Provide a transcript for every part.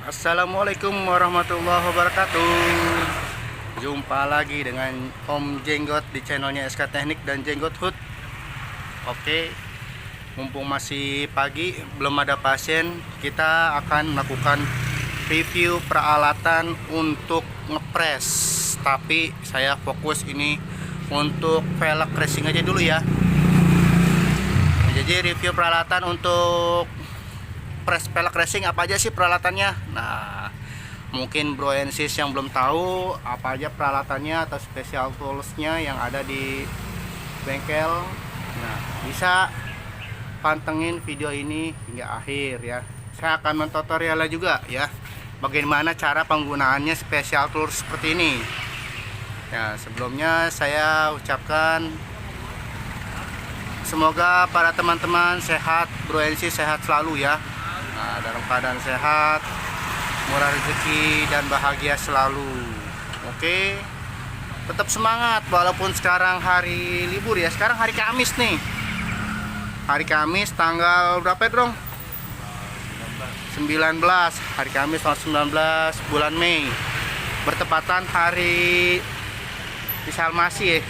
Assalamualaikum warahmatullahi wabarakatuh. Jumpa lagi dengan Om Jenggot di channelnya SK Teknik dan Jenggot Hood. Oke Mumpung masih pagi Belum ada pasien Kita akan melakukan review peralatan untuk ngepres. Tapi saya fokus ini untuk velg racing aja dulu ya. Jadi review peralatan untuk pelek racing apa aja sih peralatannya? Nah mungkin bro and yang belum tahu apa aja peralatannya atau special toolsnya yang ada di bengkel. Nah bisa pantengin video ini hingga akhir ya. Saya akan mentutorialnya juga ya. Bagaimana cara penggunaannya special tools seperti ini. Ya sebelumnya saya ucapkan Semoga para teman-teman sehat, bro and sis sehat selalu ya. Nah, dalam keadaan sehat, murah rezeki dan bahagia selalu. Oke. Tetap semangat walaupun sekarang hari libur ya. Sekarang hari Kamis nih. Hari Kamis tanggal berapa ya, Dong? 19. Hari Kamis tanggal 19 bulan Mei. Bertepatan hari Isalmasi ya.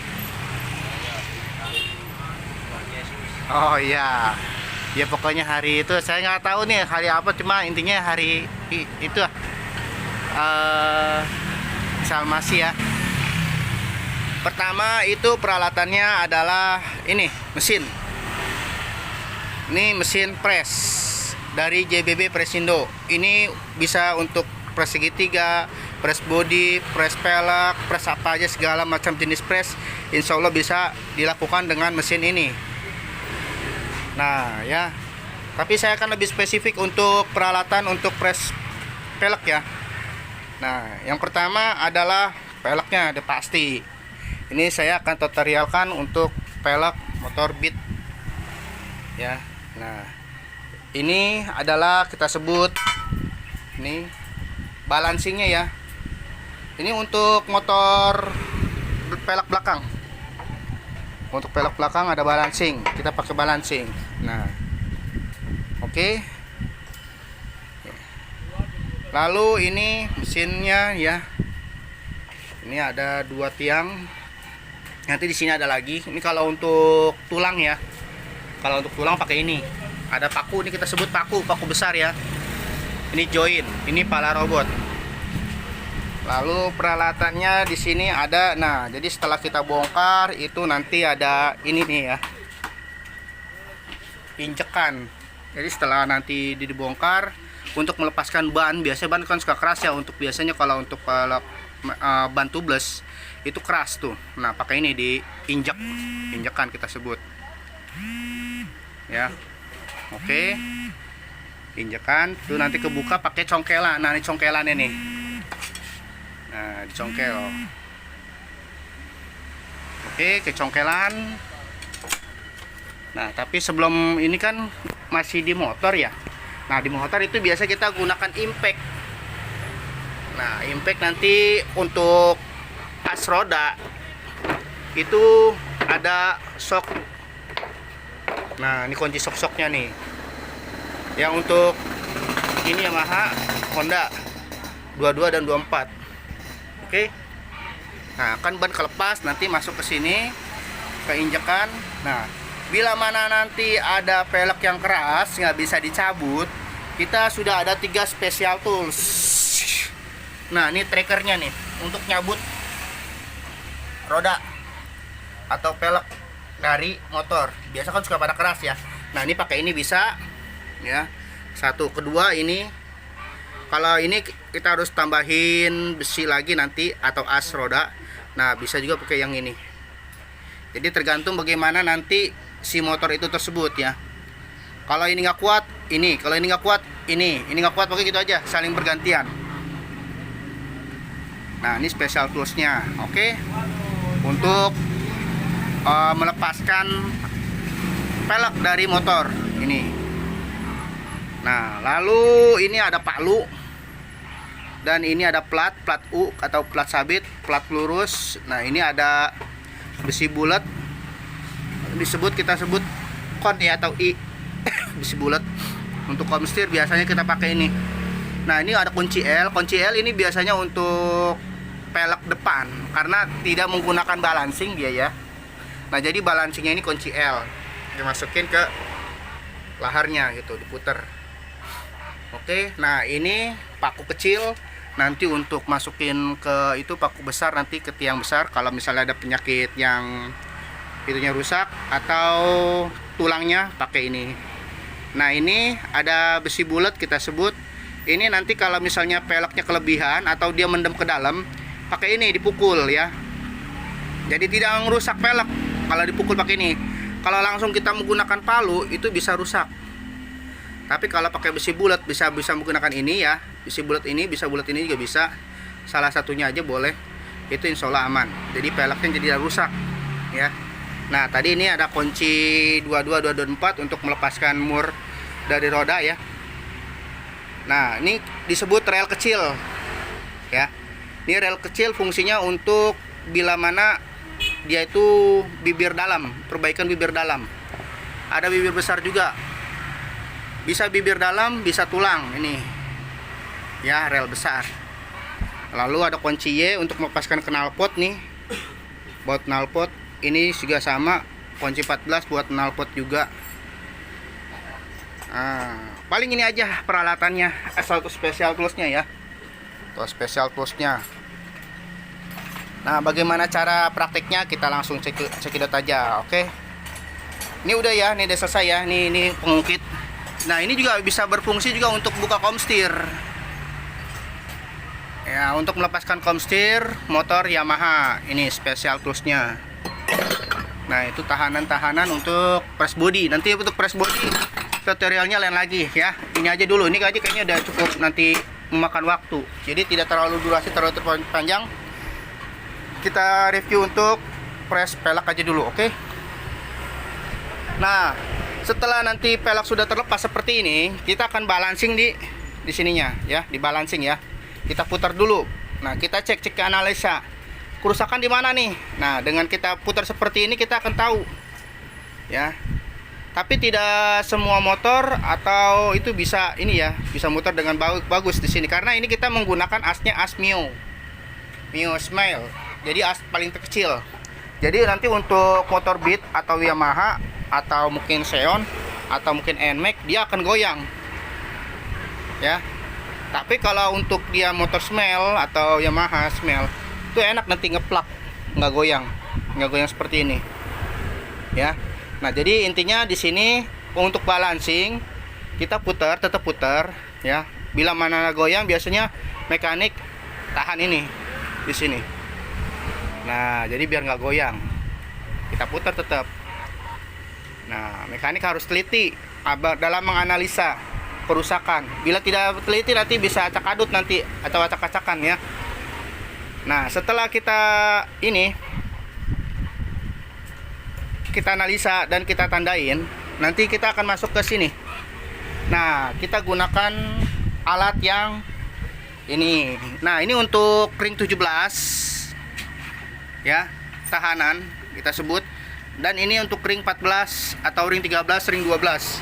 Oh iya. Ya pokoknya hari itu saya nggak tahu nih hari apa cuma intinya hari itu ah. eh Salmasi ya. Pertama itu peralatannya adalah ini mesin. Ini mesin press dari JBB Presindo. Ini bisa untuk press segitiga, press body, press pelek, press apa aja segala macam jenis press. Insya Allah bisa dilakukan dengan mesin ini. Nah, ya. Tapi saya akan lebih spesifik untuk peralatan untuk press pelek ya. Nah, yang pertama adalah peleknya, ada pasti. Ini saya akan tutorialkan untuk pelek motor beat. Ya. Nah, ini adalah kita sebut ini balancingnya ya. Ini untuk motor pelek belakang untuk pelek belakang ada balancing kita pakai balancing nah oke. Lalu ini mesinnya ya. Ini ada dua tiang. Nanti di sini ada lagi. Ini kalau untuk tulang ya. Kalau untuk tulang pakai ini. Ada paku ini kita sebut paku paku besar ya. Ini join ini pala robot. Lalu peralatannya di sini ada, nah jadi setelah kita bongkar itu nanti ada ini nih ya, injekan. Jadi setelah nanti dibongkar untuk melepaskan ban, biasanya ban kan suka keras ya untuk biasanya kalau untuk pelap eh, ban tubeless itu keras tuh. Nah pakai ini diinjek, injekan kita sebut. Ya, oke. Injekan, tuh nanti kebuka pakai congkelan. Nah ini congkelannya nih. Nah, dicongkel. Oke, kecongkelan. Nah, tapi sebelum ini kan masih di motor ya. Nah, di motor itu biasa kita gunakan impact. Nah, impact nanti untuk as roda itu ada shock. Nah, ini kunci shock-shocknya nih. Yang untuk ini Yamaha Honda 22 dan 24 Oke. Nah, kan ban kelepas nanti masuk ke sini ke injekan. Nah, bila mana nanti ada pelek yang keras nggak bisa dicabut, kita sudah ada tiga special tools. Nah, ini trackernya nih untuk nyabut roda atau pelek dari motor. Biasa kan suka pada keras ya. Nah, ini pakai ini bisa ya. Satu, kedua ini kalau ini kita harus tambahin besi lagi nanti atau as roda nah bisa juga pakai yang ini jadi tergantung bagaimana nanti si motor itu tersebut ya. Kalau ini nggak kuat ini. Kalau ini nggak kuat ini. Ini nggak kuat pakai gitu aja saling bergantian. Nah ini special toolsnya. Oke. Untuk uh, melepaskan pelek dari motor. Ini. Nah lalu ini ada palu dan ini ada plat plat U atau plat sabit plat lurus. Nah ini ada besi bulat disebut kita sebut kon ya atau I besi bulat untuk komstir biasanya kita pakai ini Nah, ini ada kunci L. Kunci L ini biasanya untuk pelek depan karena tidak menggunakan balancing dia ya. Nah, jadi balancingnya ini kunci L. Dimasukin ke laharnya gitu, diputer. Oke, nah ini paku kecil nanti untuk masukin ke itu paku besar nanti ke tiang besar kalau misalnya ada penyakit yang itunya rusak atau tulangnya pakai ini. Nah, ini ada besi bulat kita sebut. Ini nanti kalau misalnya peleknya kelebihan atau dia mendem ke dalam, pakai ini dipukul ya. Jadi tidak merusak pelek kalau dipukul pakai ini. Kalau langsung kita menggunakan palu itu bisa rusak. Tapi kalau pakai besi bulat bisa bisa menggunakan ini ya. Besi bulat ini bisa bulat ini juga bisa. Salah satunya aja boleh. Itu insya Allah aman. Jadi peleknya jadi tidak rusak ya. Nah, tadi ini ada kunci 22224 untuk melepaskan mur dari roda ya. Nah, ini disebut rel kecil. Ya. Ini rel kecil fungsinya untuk bila mana dia itu bibir dalam, perbaikan bibir dalam. Ada bibir besar juga. Bisa bibir dalam, bisa tulang ini. Ya, rel besar. Lalu ada kunci Y untuk melepaskan knalpot nih. Baut knalpot ini juga sama kunci 14 buat knalpot juga. Nah, paling ini aja peralatannya asal tuh special toolsnya ya. Tuh special toolsnya nah bagaimana cara prakteknya kita langsung cek cekidot aja oke? Ini udah ya ini udah selesai ya ini ini pengungkit. Nah ini juga bisa berfungsi juga untuk buka komstir. Ya untuk melepaskan komstir motor Yamaha ini special toolsnya Nah itu tahanan-tahanan untuk press body. Nanti untuk press body tutorialnya lain lagi ya. Ini aja dulu, ini aja kayaknya udah cukup nanti memakan waktu. Jadi tidak terlalu durasi terlalu panjang Kita review untuk press pelak aja dulu oke? Okay? Nah setelah nanti pelak sudah terlepas seperti ini Kita akan balancing di di sininya ya. Di balancing ya. Kita putar dulu. Nah kita cek cek ke analisa kerusakan di mana nih? Nah dengan kita putar seperti ini kita akan tahu. Ya. Tapi tidak semua motor atau itu bisa ini ya bisa muter dengan bagus di sini. Karena ini kita menggunakan asnya as Mio. Mio Smile. Jadi as paling terkecil. Jadi nanti untuk motor Beat atau Yamaha atau mungkin Xeon atau mungkin NMAX dia akan goyang. Ya. Tapi kalau untuk dia motor Smile atau Yamaha Smile itu enak nanti ngeplak nggak goyang nggak goyang seperti ini. Ya. Nah jadi intinya di sini untuk balancing kita putar tetap putar ya. Bila mana goyang biasanya mekanik tahan ini di sini. Nah jadi biar nggak goyang. Kita putar tetap. Nah mekanik harus teliti dalam menganalisa kerusakan. Bila tidak teliti nanti bisa acak adut nanti atau acak-acakan ya Nah, setelah kita ini kita analisa dan kita tandain, nanti kita akan masuk ke sini. Nah, kita gunakan alat yang ini. Nah, ini untuk ring 17 ya, tahanan kita sebut dan ini untuk ring 14 atau ring 13, ring 12.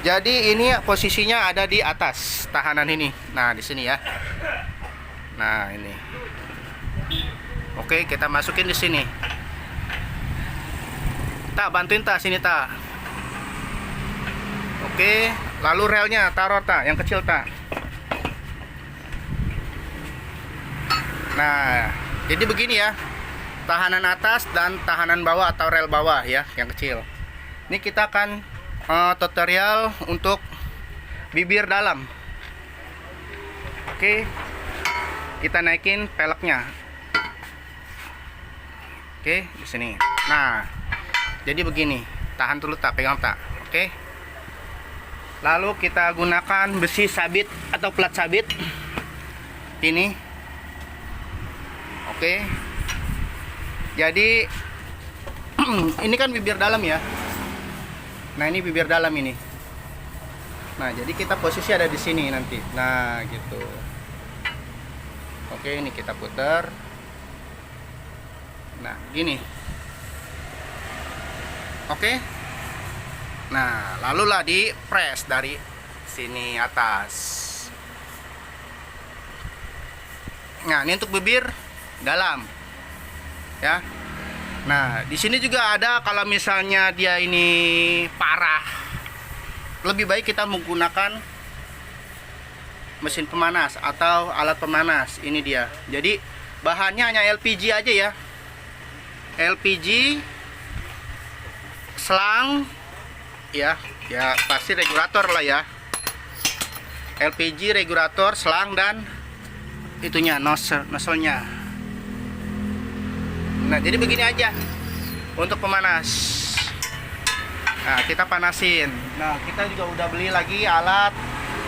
Jadi ini posisinya ada di atas tahanan ini. Nah, di sini ya. Nah, ini. Oke, kita masukin di sini. Tak bantuin tak sini tak. Oke, lalu relnya taruh tak, yang kecil tak. Nah, jadi begini ya. Tahanan atas dan tahanan bawah atau rel bawah ya, yang kecil. Ini kita akan uh, tutorial untuk bibir dalam. Oke. Kita naikin peleknya Oke, di sini. Nah, jadi begini. Tahan dulu tak, pegang tak. Oke. Lalu kita gunakan besi sabit atau plat sabit. Ini. Oke. Jadi ini kan bibir dalam ya. Nah, ini bibir dalam ini. Nah, jadi kita posisi ada di sini nanti. Nah, gitu. Oke, ini kita putar nah gini oke nah lalulah di press dari sini atas Nah, ini untuk bibir dalam. Ya. Nah, di sini juga ada kalau misalnya dia ini parah. Lebih baik kita menggunakan mesin pemanas atau alat pemanas. Ini dia. Jadi bahannya hanya LPG aja ya. LPG selang ya, ya pasti regulator lah ya. LPG regulator, selang dan itunya nozzle nozzle-nya. Nah, jadi begini aja untuk pemanas. Nah, kita panasin. Nah, kita juga udah beli lagi alat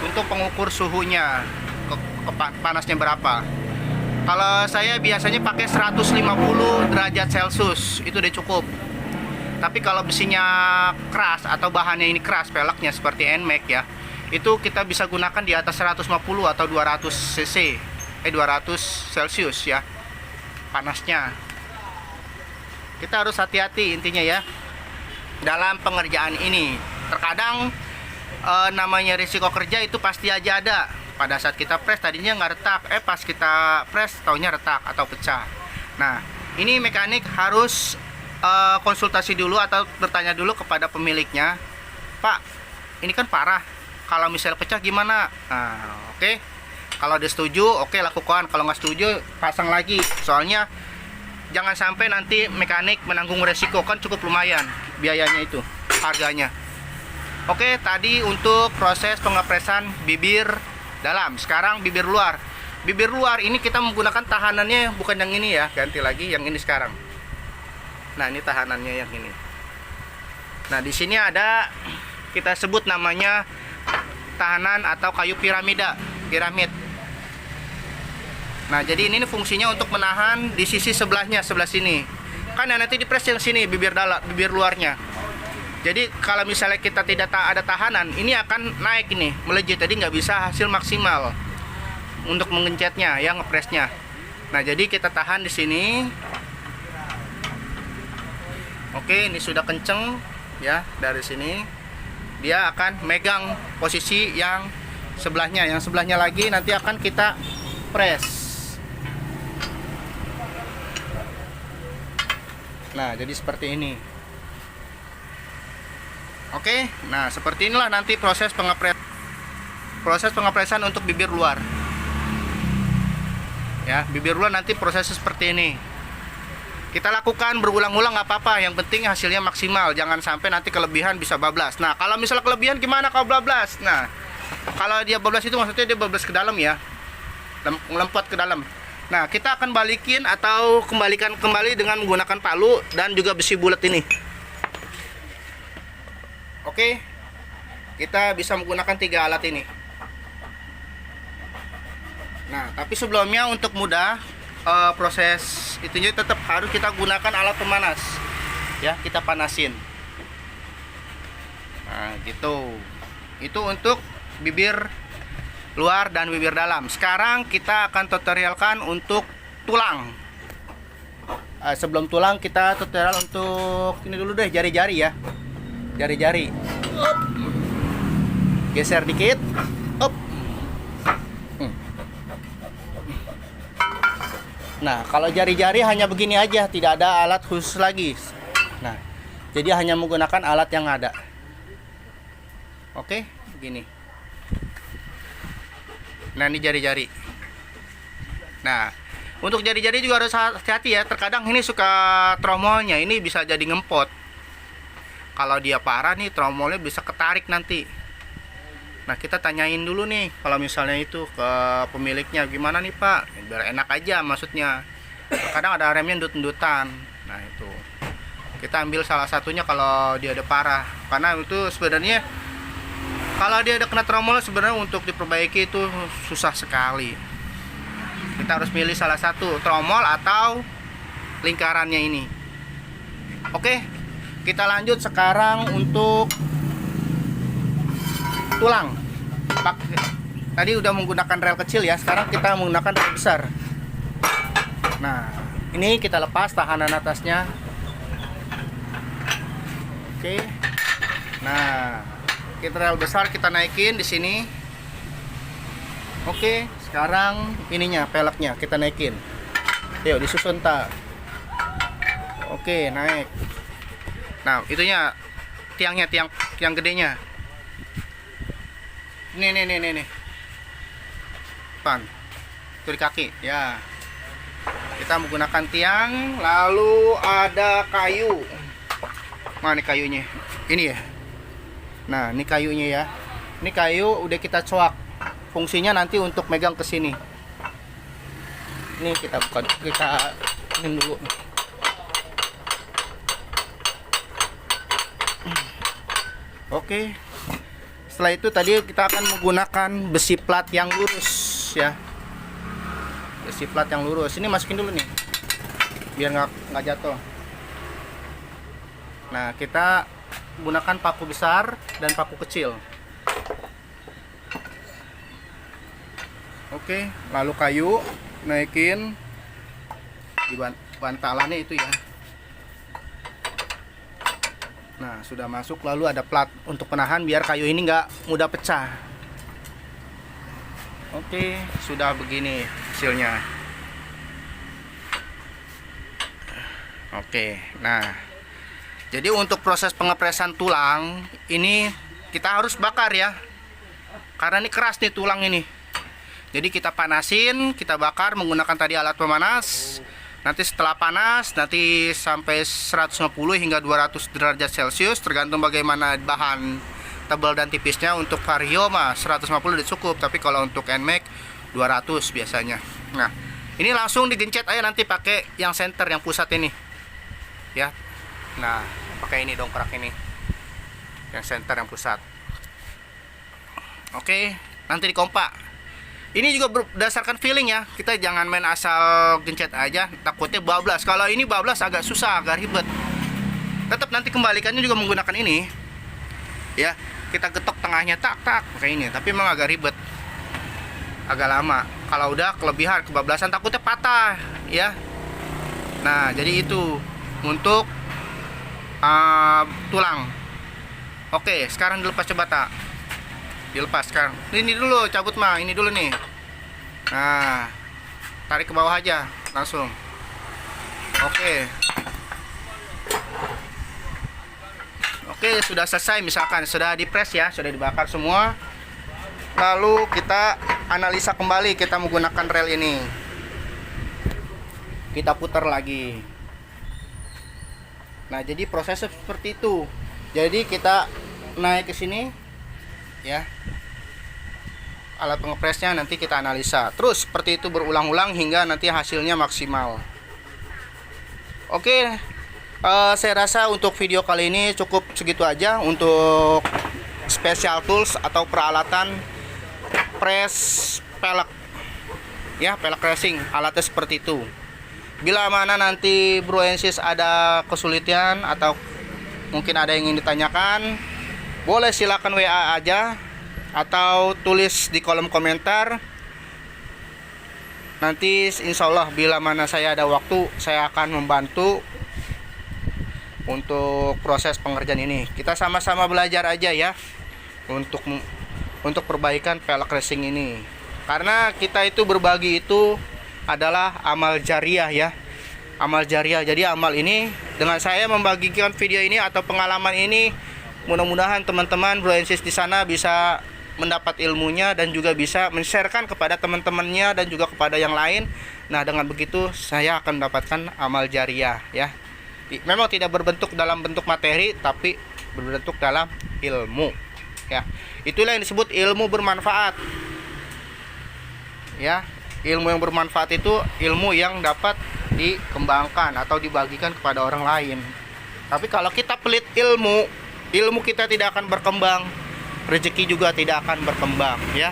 untuk pengukur suhunya. Ke, ke- panasnya berapa. Kalau saya biasanya pakai 150 derajat Celcius, itu udah cukup. Tapi kalau besinya keras atau bahannya ini keras, peleknya seperti NMAX ya, itu kita bisa gunakan di atas 150 atau 200 cc, eh 200 Celcius ya, panasnya. Kita harus hati-hati intinya ya dalam pengerjaan ini. Terkadang eh, namanya risiko kerja itu pasti aja ada. Pada saat kita press tadinya nggak retak, eh pas kita press taunya retak atau pecah. Nah, ini mekanik harus eh, konsultasi dulu atau bertanya dulu kepada pemiliknya, Pak, ini kan parah. Kalau misalnya pecah gimana? Nah, oke. Kalau dia setuju, oke lakukan. Kalau nggak setuju, pasang lagi. Soalnya jangan sampai nanti mekanik menanggung resiko kan cukup lumayan biayanya itu harganya oke tadi untuk proses pengepresan bibir dalam sekarang bibir luar bibir luar ini kita menggunakan tahanannya bukan yang ini ya ganti lagi yang ini sekarang nah ini tahanannya yang ini nah di sini ada kita sebut namanya tahanan atau kayu piramida piramid Nah, jadi ini fungsinya untuk menahan di sisi sebelahnya, sebelah sini. Kan ya nanti di press yang sini bibir dalam, bibir luarnya. Jadi kalau misalnya kita tidak ta- ada tahanan, ini akan naik ini, melejit. Jadi nggak bisa hasil maksimal untuk mengencetnya, ya ngepresnya. Nah, jadi kita tahan di sini. Oke, ini sudah kenceng ya dari sini. Dia akan megang posisi yang sebelahnya, yang sebelahnya lagi nanti akan kita press. Nah, jadi seperti ini. Oke, nah seperti inilah nanti proses pengepres proses pengepresan untuk bibir luar. Ya, bibir luar nanti prosesnya seperti ini. Kita lakukan berulang-ulang nggak apa-apa, yang penting hasilnya maksimal. Jangan sampai nanti kelebihan bisa bablas. Nah, kalau misalnya kelebihan gimana kalau bablas? Nah, kalau dia bablas itu maksudnya dia bablas ke dalam ya. Lem- Lempot ke dalam. Nah, kita akan balikin atau kembalikan kembali dengan menggunakan palu dan juga besi bulat ini. Oke. Kita bisa menggunakan tiga alat ini. Nah, tapi sebelumnya untuk mudah eh, proses itunya tetap harus kita gunakan alat pemanas. Ya, kita panasin. Nah, gitu. Itu untuk bibir luar dan bibir dalam. Sekarang kita akan tutorialkan untuk tulang. Eh, sebelum tulang kita tutorial untuk ini dulu deh jari-jari ya. Jari-jari. Geser dikit. Up. Hmm. Nah, kalau jari-jari hanya begini aja, tidak ada alat khusus lagi. Nah, jadi hanya menggunakan alat yang ada. Oke, begini. Nah, ini jari-jari. Nah, untuk jari-jari juga harus hati-hati ya. Terkadang ini suka tromolnya, ini bisa jadi ngempot. Kalau dia parah nih, tromolnya bisa ketarik nanti. Nah, kita tanyain dulu nih, kalau misalnya itu ke pemiliknya, gimana nih Pak? Biar enak aja maksudnya. Kadang ada remnya ndut-ndutan. Nah, itu. Kita ambil salah satunya kalau dia ada parah. Karena itu sebenarnya kalau dia ada kena tromol sebenarnya untuk diperbaiki itu susah sekali kita harus milih salah satu tromol atau lingkarannya ini oke kita lanjut sekarang untuk tulang tadi udah menggunakan rel kecil ya sekarang kita menggunakan rel besar nah ini kita lepas tahanan atasnya oke nah kita rel besar kita naikin di sini Oke, sekarang ininya peleknya kita naikin. Yuk disusun tak. Oke, naik. Nah, itunya tiangnya, tiang tiang gedenya. Nih, nih, nih, nih, nih. Pan. Itu di kaki, ya. Kita menggunakan tiang, lalu ada kayu. Mana nih kayunya? Ini ya. Nah, ini kayunya ya. Ini kayu udah kita coak. Fungsinya nanti untuk megang ke sini. Ini kita buka kita ini dulu. Oke. Setelah itu tadi kita akan menggunakan besi plat yang lurus ya. Besi plat yang lurus. Ini masukin dulu nih. Biar nggak nggak jatuh. Nah, kita gunakan paku besar dan paku kecil. Oke, lalu kayu naikin di ban- bantalannya itu ya. Nah, sudah masuk lalu ada plat untuk penahan biar kayu ini nggak mudah pecah. Oke, sudah begini hasilnya. Oke, nah jadi untuk proses pengepresan tulang ini kita harus bakar ya. Karena ini keras nih tulang ini. Jadi kita panasin, kita bakar menggunakan tadi alat pemanas. Nanti setelah panas, nanti sampai 150 hingga 200 derajat Celcius tergantung bagaimana bahan tebal dan tipisnya. Untuk Vario mah 150 udah cukup, tapi kalau untuk Nmax 200 biasanya. Nah, ini langsung digencet aja nanti pakai yang center yang pusat ini. Ya. Nah, pakai ini dongkrak ini. Yang center yang pusat. Oke, nanti dikompak ini juga berdasarkan feeling ya. Kita jangan main asal gencet aja takutnya bablas. Kalau ini bablas agak susah agak ribet. Tetap nanti kembalikannya juga menggunakan ini. Ya kita getok tengahnya tak tak kayak ini. Tapi memang agak ribet. Agak lama. Kalau udah kelebihan kebablasan takutnya patah ya. Nah jadi itu untuk uh, tulang. Oke sekarang dilepas coba tak? Dilepas sekarang. Ini dulu cabut mah ini dulu nih nah tarik ke bawah aja langsung. Oke. Oke sudah selesai misalkan sudah dipres ya sudah dibakar semua. Lalu kita analisa kembali kita menggunakan rel ini. Kita putar lagi. Nah jadi prosesnya seperti itu. Jadi kita naik ke sini ya alat pengepresnya nanti kita analisa. Terus seperti itu berulang-ulang hingga nanti hasilnya maksimal. Oke uh, saya rasa untuk video kali ini cukup segitu aja untuk special tools atau peralatan press pelek. Ya pelek racing alatnya seperti itu. Bila mana nanti broensis ada kesulitan atau mungkin ada yang ingin ditanyakan boleh silakan WA aja atau tulis di kolom komentar. Nanti insya Allah bila mana saya ada waktu saya akan membantu untuk proses pengerjaan ini. Kita sama-sama belajar aja ya untuk untuk perbaikan pelek racing ini. Karena kita itu berbagi itu adalah amal jariah ya. Amal jariah. Jadi amal ini dengan saya membagikan video ini atau pengalaman ini mudah-mudahan teman-teman Broensis di sana bisa mendapat ilmunya dan juga bisa men-sharekan kepada teman-temannya dan juga kepada yang lain. Nah, dengan begitu saya akan mendapatkan amal jariah ya. Memang tidak berbentuk dalam bentuk materi tapi berbentuk dalam ilmu. Ya. Itulah yang disebut ilmu bermanfaat. Ya, ilmu yang bermanfaat itu ilmu yang dapat dikembangkan atau dibagikan kepada orang lain. Tapi kalau kita pelit ilmu, ilmu kita tidak akan berkembang rezeki juga tidak akan berkembang ya.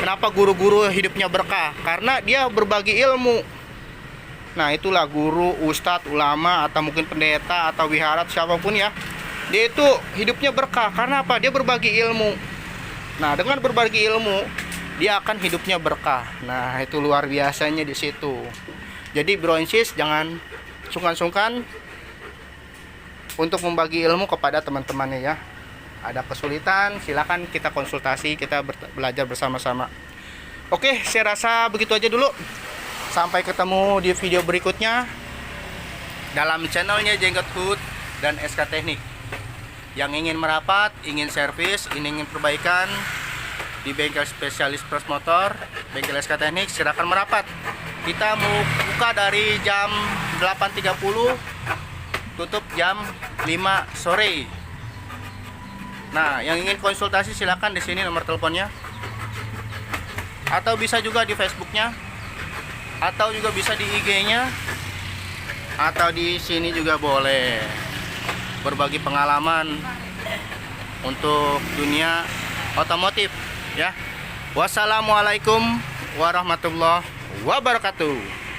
Kenapa guru-guru hidupnya berkah? Karena dia berbagi ilmu. Nah itulah guru ustadz ulama atau mungkin pendeta atau wiharat siapa pun ya. Dia itu hidupnya berkah. Karena apa? Dia berbagi ilmu. Nah dengan berbagi ilmu dia akan hidupnya berkah. Nah itu luar biasanya di situ. Jadi bro insis jangan sungkan-sungkan untuk membagi ilmu kepada teman-temannya ya ada kesulitan silakan kita konsultasi kita belajar bersama-sama Oke, saya rasa begitu aja dulu. Sampai ketemu di video berikutnya dalam channelnya Jenggot Hood dan SK Teknik. Yang ingin merapat, ingin servis, ingin perbaikan di bengkel spesialis pros motor, bengkel SK Teknik, silakan merapat. Kita mau buka dari jam 8.30 tutup jam 5 sore. Nah, yang ingin konsultasi silakan di sini nomor teleponnya. Atau bisa juga di Facebooknya, atau juga bisa di IG-nya, atau di sini juga boleh berbagi pengalaman untuk dunia otomotif ya. Wassalamualaikum warahmatullahi wabarakatuh.